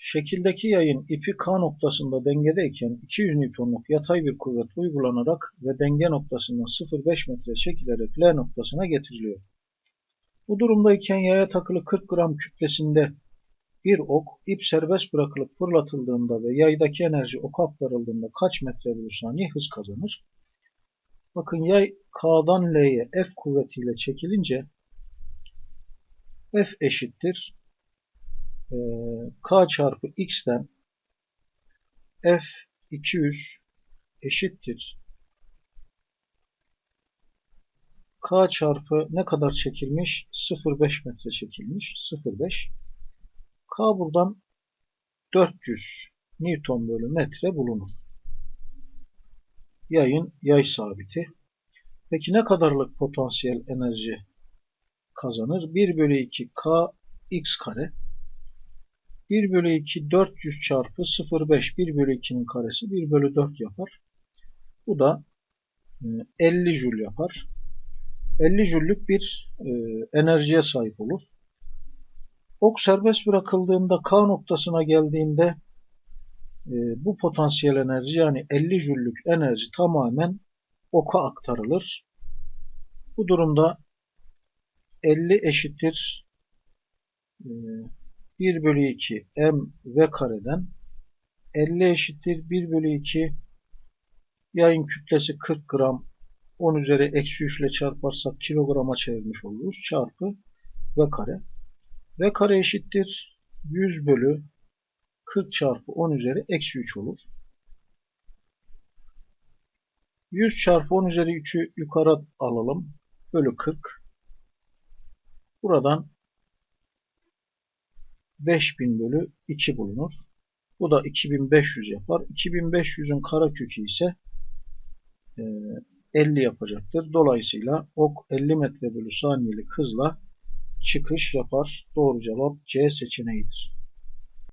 Şekildeki yayın ipi K noktasında dengedeyken 200 Newton'luk yatay bir kuvvet uygulanarak ve denge noktasından 0,5 metre çekilerek L noktasına getiriliyor. Bu durumdayken yaya takılı 40 gram kütlesinde bir ok ip serbest bırakılıp fırlatıldığında ve yaydaki enerji oka aktarıldığında kaç metre bölü saniye hız kazanır? Bakın yay K'dan L'ye F kuvvetiyle çekilince F eşittir e, K çarpı X'ten F 200 eşittir K çarpı ne kadar çekilmiş? 0,5 metre çekilmiş. 0,5 K buradan 400 Newton bölü metre bulunur. Yayın yay sabiti. Peki ne kadarlık potansiyel enerji kazanır? 1 bölü 2 K X kare. 1 bölü 2 400 çarpı 0,5 1 bölü 2'nin karesi 1 bölü 4 yapar. Bu da 50 e, jül yapar. 50 jüllük bir e, enerjiye sahip olur. Ok serbest bırakıldığında K noktasına geldiğinde e, bu potansiyel enerji yani 50 jüllük enerji tamamen oka aktarılır. Bu durumda 50 eşittir 1 bölü 2 m v kareden 50 eşittir 1 bölü 2 yayın kütlesi 40 gram 10 üzeri eksi 3 ile çarparsak kilograma çevirmiş oluruz. Çarpı v kare. v kare eşittir 100 bölü 40 çarpı 10 üzeri eksi 3 olur. 100 çarpı 10 üzeri 3'ü yukarı alalım. Bölü 40. Buradan 5000 bölü 2 bulunur. Bu da 2500 yapar. 2500'ün karekökü ise 50 yapacaktır. Dolayısıyla ok 50 metre bölü saniyelik hızla çıkış yapar. Doğru cevap C seçeneğidir.